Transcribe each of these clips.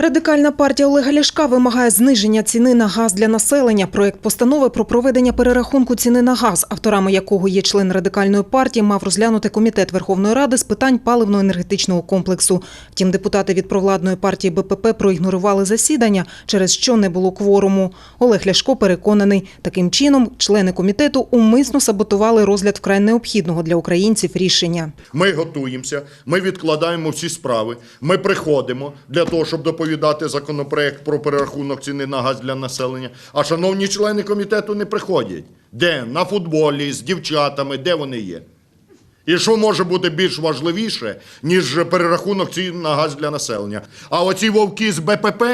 Радикальна партія Олега Ляшка вимагає зниження ціни на газ для населення. Проект постанови про проведення перерахунку ціни на газ, авторами якого є член радикальної партії, мав розглянути комітет Верховної Ради з питань паливно-енергетичного комплексу. Втім, депутати від провладної партії БПП проігнорували засідання, через що не було кворуму. Олег Ляшко переконаний, таким чином члени комітету умисно саботували розгляд вкрай необхідного для українців рішення. Ми готуємося, ми відкладаємо всі справи, ми приходимо для того, щоб доповідати законопроект про перерахунок ціни на газ для населення. А шановні члени комітету не приходять. Де? На футболі, з дівчатами, де вони є? І що може бути більш важливіше, ніж перерахунок цін на газ для населення? А оці вовки з БПП,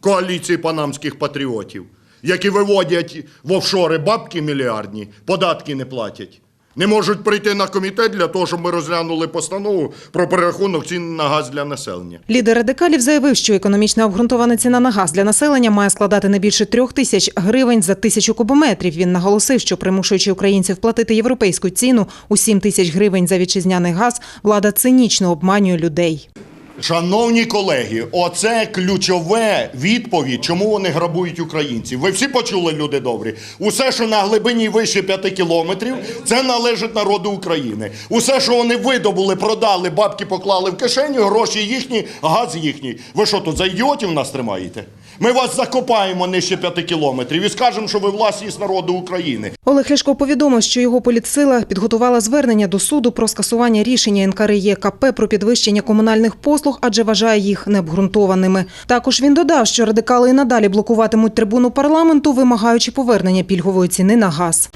коаліції панамських патріотів, які виводять в офшори бабки мільярдні, податки не платять. Не можуть прийти на комітет для того, щоб ми розглянули постанову про перерахунок цін на газ для населення. Лідер радикалів заявив, що економічно обґрунтована ціна на газ для населення має складати не більше трьох тисяч гривень за тисячу кубометрів. Він наголосив, що примушуючи українців платити європейську ціну у 7 тисяч гривень за вітчизняний газ, влада цинічно обманює людей. Шановні колеги, оце ключове відповідь, чому вони грабують українців. Ви всі почули, люди добрі. Усе, що на глибині вище 5 кілометрів, це належить народу України. Усе, що вони видобули, продали, бабки поклали в кишеню, гроші їхні, газ їхній. Ви що тут за ідіотів нас тримаєте? Ми вас закопаємо нижче 5 кілометрів і скажемо, що ви власність народу України. Олег Ляшко повідомив, що його політсила підготувала звернення до суду про скасування рішення НКРЄКП про підвищення комунальних послуг, адже вважає їх необґрунтованими. Також він додав, що радикали і надалі блокуватимуть трибуну парламенту, вимагаючи повернення пільгової ціни на газ.